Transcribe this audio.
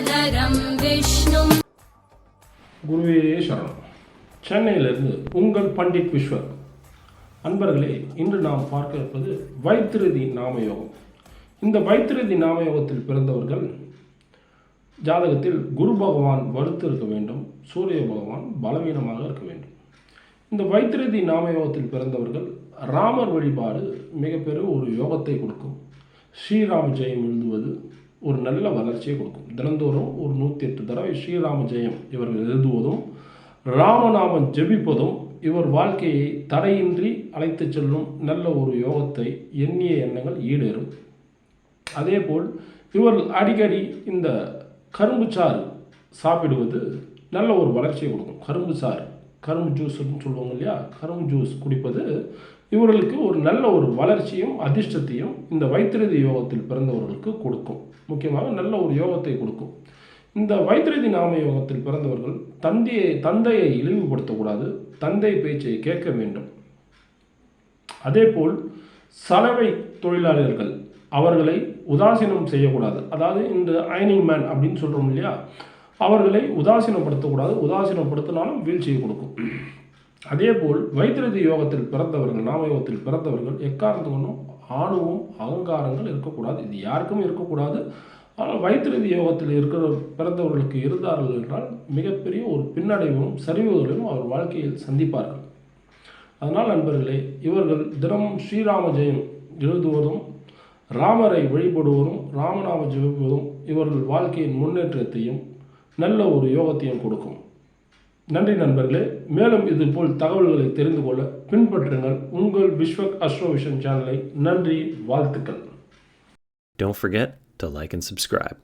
பரதரம் விஷ்ணும் குருவே சரணம். சென்னையிலிருந்து உங்கள் பண்டிட் விஸ்வர் அன்பர்களே இன்று நாம் பார்க்க இருப்பது வைத்திருதி நாமயோகம். இந்த வைத்திருதி நாமயோகத்தில் பிறந்தவர்கள் ஜாதகத்தில் குரு பகவான் வலுத்து இருக்க வேண்டும் சூரிய பகவான் பலவீனமாக இருக்க வேண்டும். இந்த வைத்திருதி நாமயோகத்தில் பிறந்தவர்கள் ராமர் வழிபாடு மிகப்பெரிய ஒரு யோகத்தை கொடுக்கும். ஸ்ரீராம் ஜெயம் எழுதுவது ஒரு நல்ல வளர்ச்சியை கொடுக்கும். தினந்தோறும் ஒரு நூற்றி எட்டு தடவை ஸ்ரீராம ஜெயம் இவர்கள் எழுதுவதும் ராமநாமம் ஜெபிப்பதும் இவர் வாழ்க்கையை தடையின்றி அழைத்துச் செல்லும் நல்ல ஒரு யோகத்தை எண்ணிய எண்ணங்கள் ஈடேறும். அதேபோல் இவர் அடிக்கடி இந்த கரும்பு சாறு சாப்பிடுவது நல்ல ஒரு வளர்ச்சியை கொடுக்கும். கரும்பு சாறு கரும்பு ஜூஸ்ன்னு சொல்லுவாங்க இல்லையா? கரும்பு ஜூஸ் குடிப்பது இவர்களுக்கு ஒரு நல்ல ஒரு வளர்ச்சியும் அதிர்ஷ்டத்தையும் இந்த வைத்திரதி யோகத்தில் பிறந்தவர்களுக்கு கொடுக்கும். முக்கியமாக நல்ல ஒரு யோகத்தை கொடுக்கும். இந்த வைத்திரதி நாம யோகத்தில் பிறந்தவர்கள் தந்தையை தந்தையை இழிவுபடுத்தக்கூடாது தந்தை பேச்சை கேட்க வேண்டும். அதேபோல் சலவை தொழிலாளர்கள் அவர்களை உதாசீனம் செய்யக்கூடாது. அதாவது இந்த அயனிங் மேன் அப்படின்னு சொல்கிறோம் இல்லையா? அவர்களை உதாசீனப்படுத்தக்கூடாது. உதாசீனப்படுத்தினாலும் வீழ்ச்சியை கொடுக்கும். அதேபோல் வைத்திரதி யோகத்தில் பிறந்தவர்கள் நாம யோகத்தில் பிறந்தவர்கள் எக்காரணத்து கொண்டும் ஆணவம் அகங்காரங்கள் இருக்கக்கூடாது. இது யாருக்கும் இருக்கக்கூடாது. ஆனால் வைத்திருதி யோகத்தில் இருக்கிற பிறந்தவர்களுக்கு இருந்தார்கள் என்றால் மிகப்பெரிய ஒரு பின்னடைவும் சரிவுகளையும் அவர் வாழ்க்கையில் சந்திப்பார்கள். அதனால் நண்பர்களே இவர்கள் தினமும் ஸ்ரீராம ஜெயம் எழுதுவதும் ராமரை வழிபடுவதும் ராமநாம ஜெபிப்பதும் இவர்கள் வாழ்க்கையின் முன்னேற்றத்தையும் நல்ல ஒரு யோகத்தையும் கொடுக்கும். நன்றி நண்பர்களே மேலும் இதுபோல் தகவல்களை தெரிந்து கொள்ள பின்பற்றுங்கள் உங்கள் விஸ்வக் அஸ்ட்ரோவிஷன் சேனலை. நன்றி வாழ்த்துக்கள். Don't forget to like and subscribe.